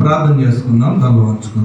ప్రార్థన చేసుకుందాం తల వంచుకుందాం.